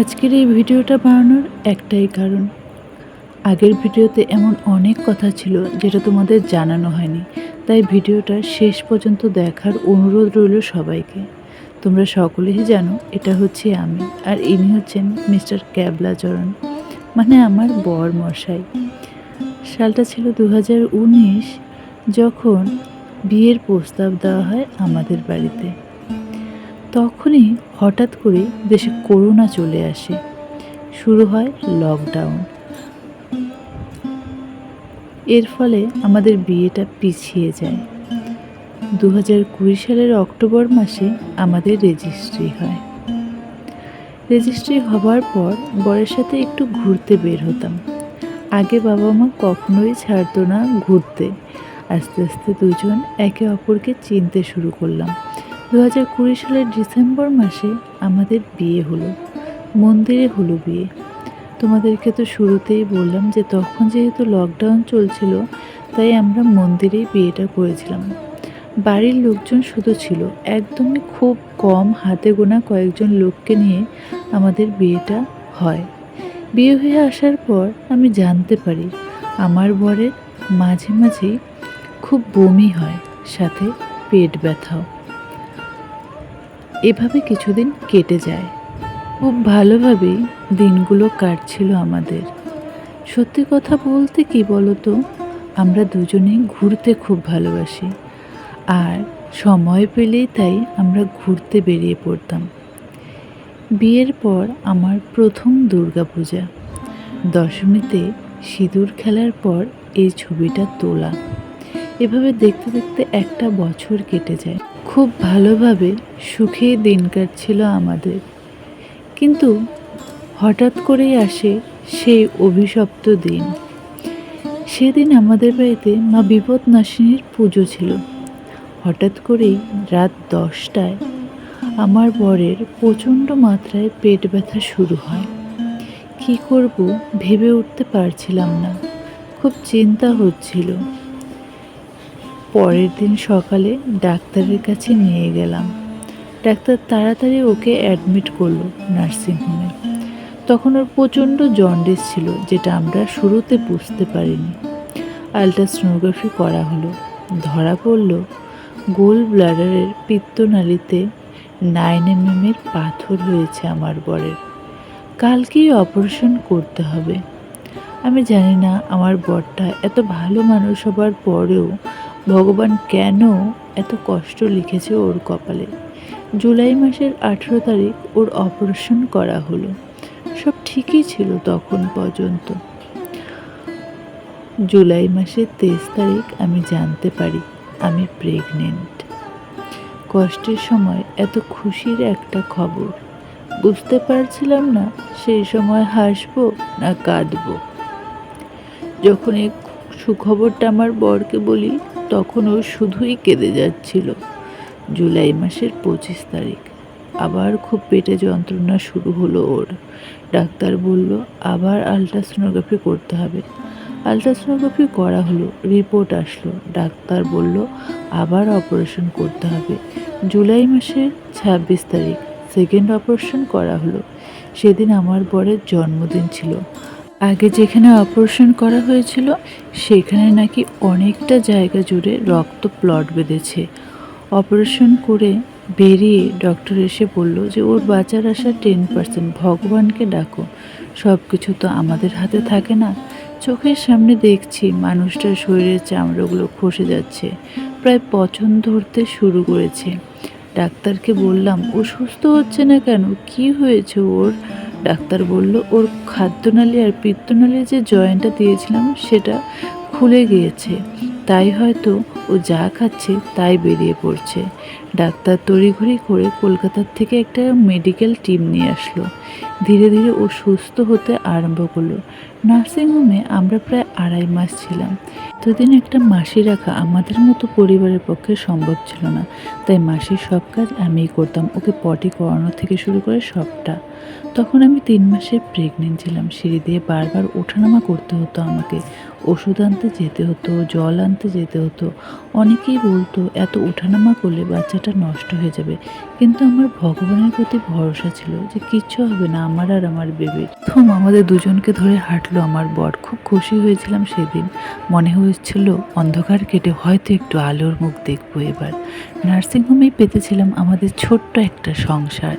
আজকের এই ভিডিওটা বানানোর একটাই কারণ। আগের ভিডিওতে এমন অনেক কথা ছিল যেটা তোমাদের জানানো হয়নি, তাই ভিডিওটা শেষ পর্যন্ত দেখার অনুরোধ রইল সবাইকে। তোমরা সকলেই জানো, এটা হচ্ছে আমি, আর ইনি হচ্ছেন মিস্টার ক্যাবলাচরণ মানে আমার বর মশাই সালটা ছিল দু যখন বিয়ের প্রস্তাব দেওয়া হয় আমাদের বাড়িতে। তখনই হঠাৎ করে দেশে করোনা চলে আসে। শুরু হয় লকডাউন এর ফলে আমাদের বিয়েটা পিছিয়ে যায়। দু হাজার কুড়ি সালের অক্টোবর মাসে আমাদের রেজিস্ট্রি হয়। রেজিস্ট্রি হবার পর বরের সাথে একটু ঘুরতে বের হতাম। আগে বাবা মা কখনোই ছাড়তো না ঘুরতে। আস্তে আস্তে দুজন একে অপরকে চিনতে শুরু করলাম। দু হাজার কুড়ি সালের ডিসেম্বর মাসে আমাদের বিয়ে হলো। মন্দিরে হলো বিয়ে। তোমাদেরকে তো শুরুতেই বললাম যে তখন যেহেতু লকডাউন চলছিল, তাই আমরা মন্দিরেই বিয়েটা করেছিলাম। বাড়ির লোকজন শুধু ছিল। একদমই খুব কম হাতে গোনা কয়েকজন লোককে নিয়ে আমাদের বিয়েটা হয়। বিয়ে হয়ে আসার পর আমি জানতে পারি, আমার বরের মাঝে মাঝেই খুব বমি হয়, সাথে পেট ব্যথাও। এভাবে কিছুদিন কেটে যায়। খুব ভালোভাবেই দিনগুলো কাটছিল আমাদের। সত্যি কথা বলতে কি বলতো, আমরা দুজনেই ঘুরতে খুব ভালোবাসি। আর সময় পেলেই তাই আমরা ঘুরতে বেরিয়ে পড়তাম। বিয়ের পর আমার প্রথম দুর্গাপূজা। দশমীতে সিঁদুর খেলার পর এই ছবিটা তোলা। এভাবে দেখতে দেখতে একটা বছর কেটে যায়। খুব ভালোভাবে সুখে দিন কাটছিল আমাদের। কিন্তু হঠাৎ করেই আসে সেই অভিশপ্ত দিন। সেদিন আমাদের বাড়িতে মা বিপদ নাশিনীর পুজো ছিল। হঠাৎ করেই রাত দশটায় আমার বরের প্রচণ্ড মাত্রায় পেট ব্যথা শুরু হয়। কী করব ভেবে উঠতে পারছিলাম না। খুব চিন্তা হচ্ছিল। পরের দিন সকালে ডাক্তারের কাছে নিয়ে গেলাম। ডাক্তার তাড়াতাড়ি ওকে অ্যাডমিট করল নার্সিংহোমে তখন ওর প্রচণ্ড জন্ডিস ছিল, যেটা আমরা শুরুতে বুঝতে পারিনি। আলট্রাসোনোগ্রাফি করা হলো, ধরা পড়ল গোল ব্লাডারের পিত্তনালীতে নাইন এমএমের পাথর হয়েছে আমার বরের কালকেই অপারেশন করতে হবে। আমি জানি না আমার বরটা এত ভালো মানুষ হবার পরেও ভগবান কেন এত কষ্ট লিখেছে ওর কপালে? জুলাই মাসের আঠেরো তারিখ ওর অপারেশন করা হলো। সব ঠিকই ছিল তখন পর্যন্ত। জুলাই মাসের তেইশ তারিখ আমি জানতে পারি আমি প্রেগনেন্ট। কষ্টের সময় এত খুশির একটা খবর। বুঝতে পারছিলাম না সেই সময় হাসবো না কাঁদবো। যখন এই সুখবরটা আমার বরকে বলি, তখন ও শুধুই কেঁদে যাচ্ছিল। জুলাই মাসের পঁচিশ তারিখ। আবার খুব পেটে যন্ত্রণা শুরু হলো ওর। ডাক্তার বলল, আবার আলট্রাসোনোগ্রাফি করতে হবে। আলট্রাসোনোগ্রাফি করা হলো, রিপোর্ট আসলো। ডাক্তার বলল, আবার অপারেশন করতে হবে। জুলাই মাসের ছাব্বিশ তারিখ, সেকেন্ড অপারেশন করা হলো। সেদিন আমার বরের জন্মদিন ছিল। আগে যেখানে অপারেশন করা হয়েছিল, সেখানে নাকি অনেকটা জায়গা জুড়ে রক্ত প্লট বেঁধেছে। অপারেশন করে বেরিয়ে ডক্টর এসে বলল যে, ওর বাঁচার আশা টেন পার্সেন্ট ভগবানকে ডাকো। সব কিছু তো আমাদের হাতে থাকে না। চোখের সামনে দেখছি মানুষটার শরীরের চামড়াগুলো খসে যাচ্ছে। প্রায় পচন ধরতে শুরু করেছে। ডাক্তারকে বললাম, ও সুস্থ হচ্ছে না কেন? কি হয়েছে ওর? ডাক্তার বলল ওর খাদ্যনালী আর পিত্তনালী যে জয়েন্টটা দিয়েছিলাম সেটা খুলে গিয়েছে। তাই হয়তো ও যা খাচ্ছে তাই বেরিয়ে পড়ছে। ডাক্তার তড়িঘড়ি করে কলকাতার থেকে একটা মেডিকেল টিম নিয়ে আসলো। ধীরে ধীরে ও সুস্থ হতে আরম্ভ করল। নার্সিংহোমে আমরা প্রায় আড়াই মাস ছিলাম। এতদিন একটা মাসি রাখা আমাদের মতো পরিবারের পক্ষে সম্ভব ছিল না। তাই মাসির সব কাজ আমিই করতাম, ওকে পটি করানো থেকে শুরু করে সবটা। তখন আমি তিন মাসের প্রেগনেন্ট ছিলাম, সিঁড়ি দিয়ে বারবার ওঠানামা করতে হতো আমাকে। ওষুধ আনতে যেতে হতো, জল আনতে যেতে হতো। অনেকেই বলতো, এত ওঠানামা করলে বাচ্চাটা নষ্ট হয়ে যাবে। কিন্তু আমার ভগবানের প্রতি ভরসা ছিল যে কিচ্ছু হবে না, আমার আর আমার বেবির প্রথম আমাদের দুজনকে ধরে হাঁটলো আমার বর। খুব খুশি হয়েছিলাম সেদিন। মনে হয়েছিল অন্ধকার কেটে হয়তো একটু আলোর মুখ দেখব এবার। নার্সিংহোমেই পেতেছিলাম আমাদের ছোট্ট একটা সংসার।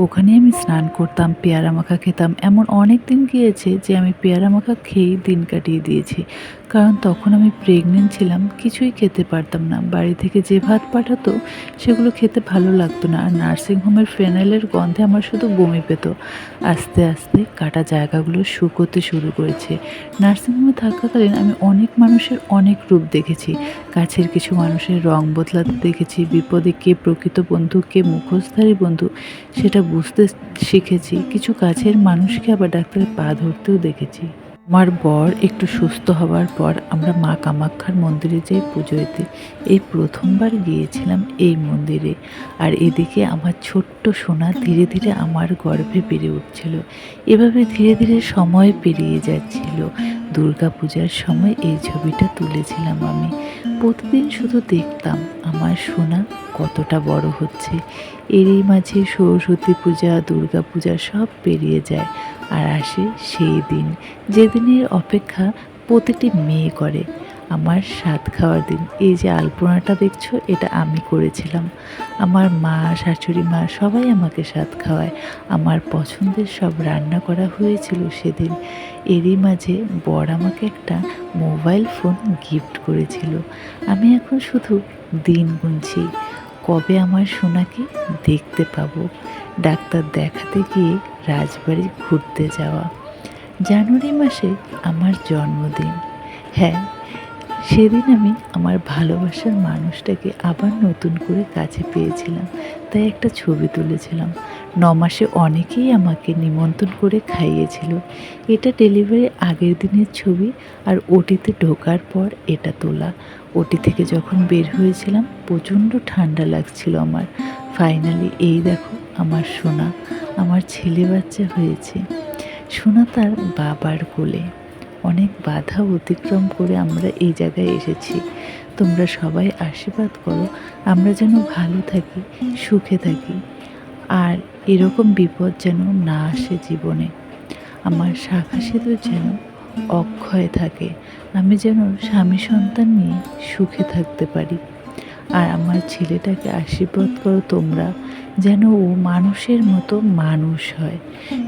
ওখানে আমি স্নান করতাম, পেয়ারা মাখা খেতাম। এমন অনেক দিন গিয়েছে যে আমি পেয়ারা মাখা খেয়েই দিন কাটিয়ে দিয়েছি। কারণ তখন আমি প্রেগনেন্ট ছিলাম, কিছুই খেতে পারতাম না। বাড়ি থেকে যে ভাত পাঠাতো, সেগুলো খেতে ভালো লাগতো না। আর নার্সিংহোমের ফেনাইলের গন্ধে আমার শুধু বমি পেত। আস্তে আস্তে কাটা জায়গাগুলো শুকোতে শুরু করেছে। নার্সিংহোমে থাকাকালীন আমি অনেক মানুষের অনেক রূপ দেখেছি। কাছের কিছু মানুষের রং বদলাতে দেখেছি, বিপদে কে প্রকৃত বন্ধু, কে মুখোশধারী বন্ধু, সেটা বুঝতে শিখেছি। কিছু কাছের মানুষকে আবার ডাক্তারের পা ধরতেও দেখেছি। আমার বর একটু সুস্থ হওয়ার পর আমরা মা কামাক্ষার মন্দিরে যাই পুজো দিতে। এই প্রথমবার গিয়েছিলাম এই মন্দিরে। আর এদিকে আমার ছোট্ট সোনা ধীরে ধীরে আমার গর্ভে বেড়ে উঠছিল। এভাবে ধীরে ধীরে সময় পেরিয়ে যাচ্ছিল। দুর্গা পূজার সময় এই ছবিটা তুলেছিলাম আমি। প্রতিদিন শুধু দেখতাম আমার সোনা কতটা বড় হচ্ছে। এরই মাঝে সরস্বতী পূজা দুর্গা পূজা সব পেরিয়ে যায়। আর আসে সেই দিন। যেদিনের অপেক্ষা প্রতিটি মেয়ে করে। আমার স্বাদ খাওয়ার দিন। এই যে আলপনাটা দেখছ, এটা আমি করেছিলাম। আমার মা, শাশুড়ি মা সবাই আমাকে স্বাদ খাওয়ায়। আমার পছন্দের সব রান্না করা হয়েছিল সেদিন। এরই মাঝে বর আমাকে একটা মোবাইল ফোন গিফট করেছিল। আমি এখন শুধু দিন গুনছি। কবে আমার সোনাকে দেখতে পাবো? ডাক্তার দেখাতে গিয়ে রাজবাড়ি ঘুরতে যাওয়া। জানুয়ারি মাসে আমার জন্মদিন। হ্যাঁ সেদিন আমি আমার ভালোবাসার মানুষটাকে আবার নতুন করে কাছে পেয়েছিলাম। তাই একটা ছবি তুলেছিলাম। ন মাসে অনেকেই আমাকে নিমন্ত্রণ করে খাইয়েছিল। এটা ডেলিভারি আগের দিনের ছবি আর ওটিতে ঢোকার পর এটা তোলা। ওটি থেকে যখন বের হয়েছিলাম প্রচণ্ড ঠান্ডা লাগছিল আমার। ফাইনালি এই দেখো, আমার সোনা, আমার ছেলে বাচ্চা হয়েছে। সোনা তার বাবার কোলে। অনেক বাধা অতিক্রম করে আমরা এই জায়গায় এসেছি। তোমরা সবাই আশীর্বাদ করো, আমরা যেন ভালো থাকি, সুখে থাকি। আর এরকম বিপদ যেন না আসে জীবনে। আমার শাখা সিঁদুর যেন অক্ষয় থাকে। আমি যেন স্বামী সন্তান নিয়ে সুখে থাকতে পারি। আর আমার ছেলেটাকে আশীর্বাদ করো তোমরা, যেন ও মানুষের মতো মানুষ হয়।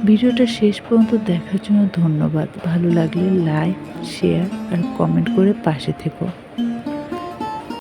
ভিডিওটা শেষ পর্যন্ত দেখার জন্য ধন্যবাদ। ভালো লাগলে লাইক শেয়ার আর কমেন্ট করে পাশে থেকো।